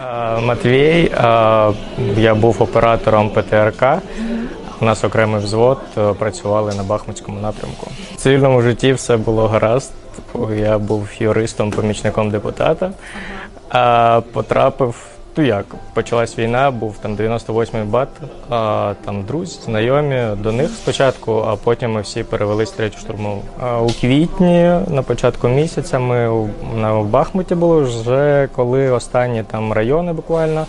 Е, Матвій, е, я був оператором ПТРК. У нас окремий взвод, е, працювали на Бахмутському напрямку. В цивільному житті все було гаразд. Я був юристом, помічником депутата. Потрапив, ну як, почалась війна, був там 98-й бат, а, там друзі, знайомі до них спочатку, а потім ми всі перевелись третю штурмову. А у квітні, на початку місяця, ми у, на, Бахмуті були вже коли останні там райони буквально.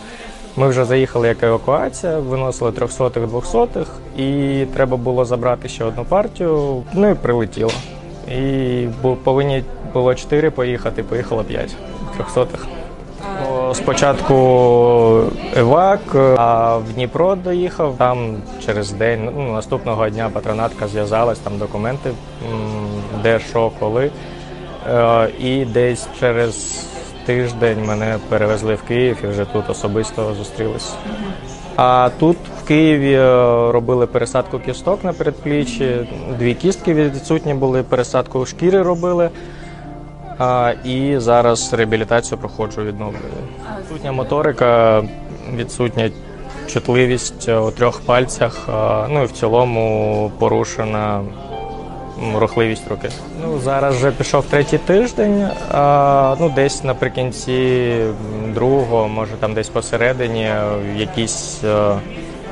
Ми вже заїхали як евакуація, виносили трьохсотих, двохсотих, і треба було забрати ще одну партію. Ну і прилетіло. І повинні було чотири поїхати, поїхало п'ять трьохсотих. Спочатку евак, а в Дніпро доїхав. Там через день, ну наступного дня патронатка зв'язалась, там документи, де що, коли. Е, І десь через тиждень мене перевезли в Київ і вже тут особисто зустрілися. А тут в Києві е, робили пересадку кісток на передпліччі, дві кістки відсутні були, пересадку шкіри робили. А, і зараз реабілітацію проходжу відновлюю. Відсутня моторика, відсутня чутливість у трьох пальцях, ну і в цілому порушена рухливість руки. Ну, зараз вже пішов третій тиждень, а, ну десь наприкінці другого, може там десь посередині, якісь. е,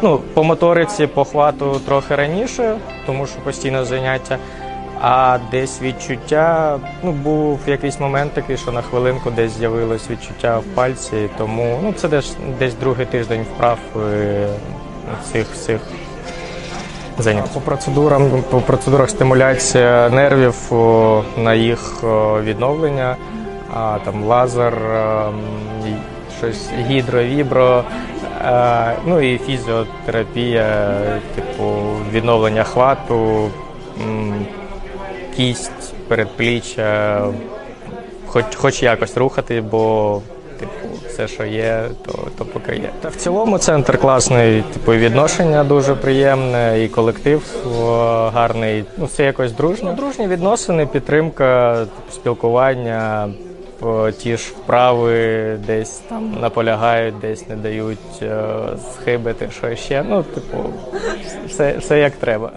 Ну, по моториці, по хвату трохи раніше, тому що постійно заняття. А десь відчуття, ну був якийсь момент такий, що на хвилинку десь з'явилось відчуття в пальці, тому ну це десь десь другий тиждень вправ е, цих цих занять. По процедурам, по процедурах стимуляція нервів на їх відновлення, а там лазер, ем, щось гідро, вібро, е, ну і фізіотерапія, типу відновлення хвату. Кість, передпліччя, хоч, хоч якось рухати, бо типу, все, що є, то, то поки є. Та в цілому центр класний, типу, відношення дуже приємне, і колектив гарний. Ну, все якось дружньо. Дружні відносини, підтримка, типу, спілкування. Ті ж вправи десь там наполягають, десь не дають схибити, що ще. Ну, типу, все, все як треба.